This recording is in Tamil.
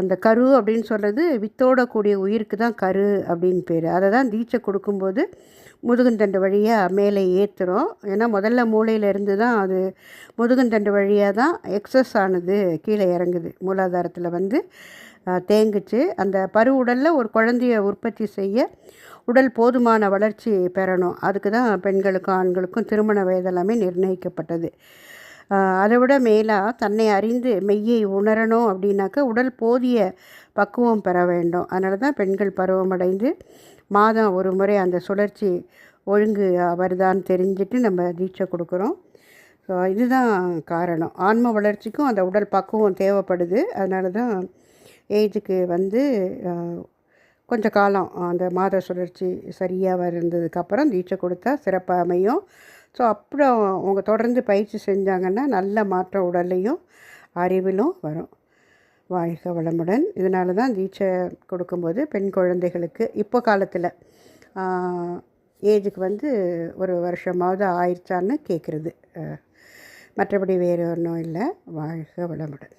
அந்த கரு அப்படின்னு சொல்கிறது வித்தோட கூடிய உயிருக்கு தான் கரு அப்படின்னு பேர். அதை தான் தீட்சை கொடுக்கும்போது முதுகுந்தண்டு வழியாக மேலே ஏற்றுறோம் ஏன்னா முதல்ல மூளையிலேருந்து தான் அது முதுகுந்தண்டு வழியாக தான் எக்ஸஸ் ஆனது கீழே இறங்குது. மூலாதாரத்தில் வந்து தேங்குச்சு. அந்த பரு உடலில் ஒரு குழந்தைய உற்பத்தி செய்ய உடல் போதுமான வளர்ச்சி பெறணும். அதுக்கு தான் பெண்களுக்கும் ஆண்களுக்கும் திருமண வயதெல்லாமே நிர்ணயிக்கப்பட்டது. அதை விட மேலாக தன்னை அறிந்து மெய்யை உணரணும் அப்படின்னாக்கா உடல் போதிய பக்குவம் பெற வேண்டும். அதனால தான் பெண்கள் பருவமடைந்து மாதம் ஒரு முறை அந்த சுழற்சி ஒழுங்கு வருதான்னு தெரிஞ்சுட்டு நம்ம தீட்சை கொடுக்குறோம். ஸோ இதுதான் காரணம். ஆன்ம வளர்ச்சிக்கும் அந்த உடல் பக்குவம் தேவைப்படுது. அதனால தான் ஏஜுக்கு வந்து கொஞ்சம் காலம் அந்த மாத சுழற்சி சரியாக இருந்ததுக்கப்புறம் தீட்சை கொடுத்தா சிறப்பாக அமையும். ஸோ அப்புறம் அவங்க தொடர்ந்து பயிற்சி செஞ்சாங்கன்னா நல்ல மாற்ற உடல்லையும் அறிவிலும் வரும். வாழ்க வளமுடன். இதனால தான் தீட்சை கொடுக்கும்போது பெண் குழந்தைகளுக்கு இப்போ காலத்தில் ஏஜுக்கு வந்து ஒரு வருஷமாவது ஆயிடுச்சான்னு கேட்குறது மற்றபடி வேறு ஒன்றும் இல்லை. வாழ்க வளமுடன்.